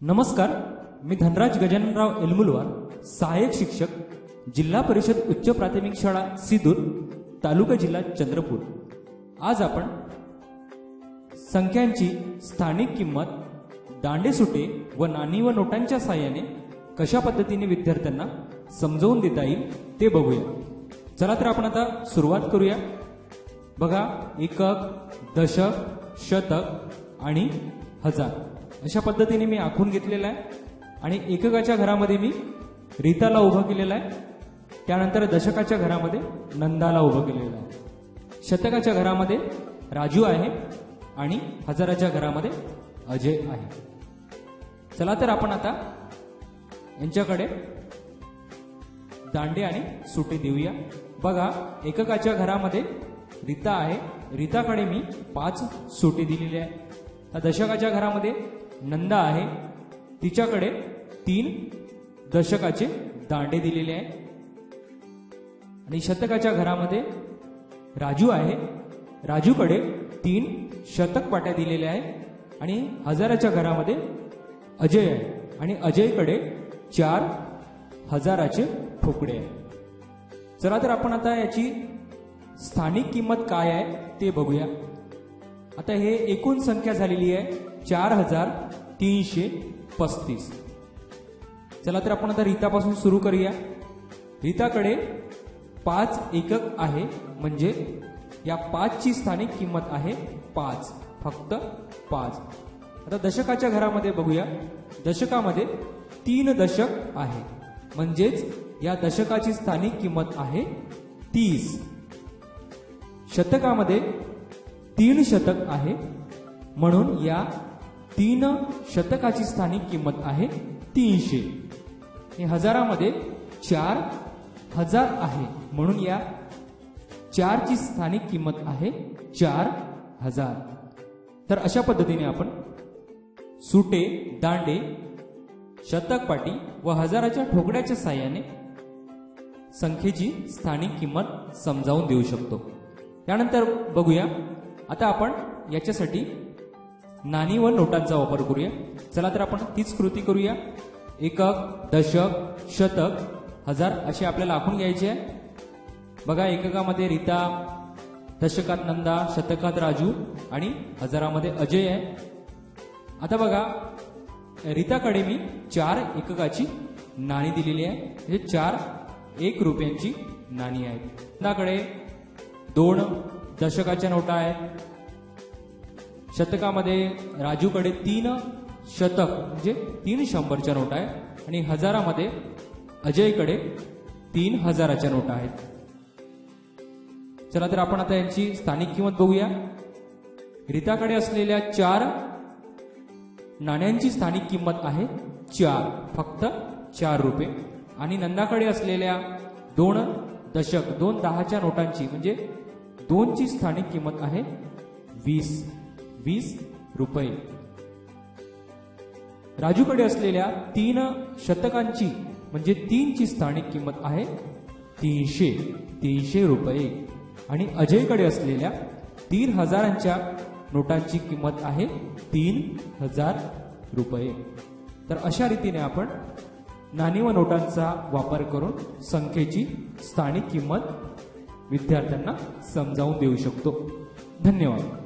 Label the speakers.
Speaker 1: नमस्कार मी धनराज गजाननराव एलमुलवार सहाय्यक शिक्षक जिल्हा परिषद उच्च प्राथमिक शाळा सिदूर तालुका जिल्हा चंद्रपूर. आज आपण संख्यांची स्थानिक किंमत दांडेसुटे व नाणी व नोटांच्या साहाय्याने कशा पद्धतीने विद्यार्थ्यांना समजावून देता येईल ते बघूया. चला तर आपण आता सुरुवात करूया. बघा एकक दशक शतक आणि हजार. अशा पद्धतीने मी आखून घेतलेला आहे. आणि एककाच्या घरामध्ये मी रीताला उभं केलेलं आहे. त्यानंतर दशकाच्या घरामध्ये नंदाला उभं केलेलं आहे. शतकाच्या घरामध्ये राजू आहे आणि हजाराच्या घरामध्ये अजय आहे. चला तर आपण आता यांच्याकडे दांडे आणि सुटे देऊया. बघा एककाच्या घरामध्ये रीता आहे. रीताकडे मी पाच सोटे दिलेले आहे. दशकाच्या घरामध्ये नंदा आहे. तिच्याकडे तीन दशकाचे दांडे दिलेले आहे. आणि शतकाच्या घरामध्ये राजू आहे. राजूकडे तीन शतक पाट्या दिलेल्या आहे. आणि हजाराच्या घरामध्ये अजय आहे. आणि अजयकडे चार हजाराचे ठोकळे आहे. चला तर आपण आता याची स्थानिक किंमत काय आहे ते बघूया. आता हे एकूण संख्या झालेली आहे चार हजार तीनशे पस्तीस. चला तर आपण आता रीतापासून सुरू करूया. रीताकडे पाच एकक आहे म्हणजे या पाचची स्थानिक किंमत आहे पाच फक्त पाच. आता दशकाच्या घरामध्ये बघूया. दशकामध्ये तीन दशक आहे म्हणजेच या दशकाची स्थानिक किंमत आहे तीस. शतकामध्ये तीन शतक आहे. म्हणून या तीन शतकाची स्थानिक किंमत आहे तीनशे. हजारामध्ये चार हजार आहे. म्हणून या चारची स्थानिक किंमत आहे चार हजार. तर अशा पद्धतीने आपण सुटे दांडे शतकपाटी व हजाराच्या ठोकड्याच्या साह्याने संख्येची स्थानिक किंमत समजावून देऊ शकतो. त्यानंतर बघूया. आता आपण याच्यासाठी नाणी व नोटांचा वापर करूया. चला तर आपण तीच कृती करूया. एकक दशक शतक हजार असे आपल्याला आखून घ्यायचे आहे. बघा एककामध्ये रीता दशकात नंदा शतकात राजू आणि हजारामध्ये अजय आहे. आता बघा रीताकडे मी चार एककाची नाणी दिलेली आहे. म्हणजे चार एक रुपयांची नाणी आहेत. नंदाकडे दोन दशकाच्या नोटा आहेत. शतकामध्ये राजूकडे तीन शतक म्हणजे तीन शंभरच्या नोटा आहेत आणि हजारामध्ये अजयकडे तीन हजाराच्या नोटा आहेत. चला तर आपण आता यांची स्थानिक किंमत बघूया. रिताकडे असलेल्या चार नाण्यांची स्थानिक किंमत आहे चार फक्त चार रुपये. आणि नंदाकडे असलेल्या दोन दशक दोन दहाच्या नोटांची म्हणजे दोनची स्थानिक किंमत आहे वीस वीस रुपये. राजूकडे असलेल्या तीन शतकांची म्हणजे तीनची स्थानिक किंमत आहे तीनशे तीनशे रुपये. आणि अजयकडे असलेल्या तीन हजारांच्या नोटांची किंमत आहे तीन हजार रुपये. तर अशा रीतीने आपण नाणी व नोटांचा वापर करून संख्येची स्थानिक किंमत विद्यार्थ्यांना समजावून देऊ शकतो. धन्यवाद.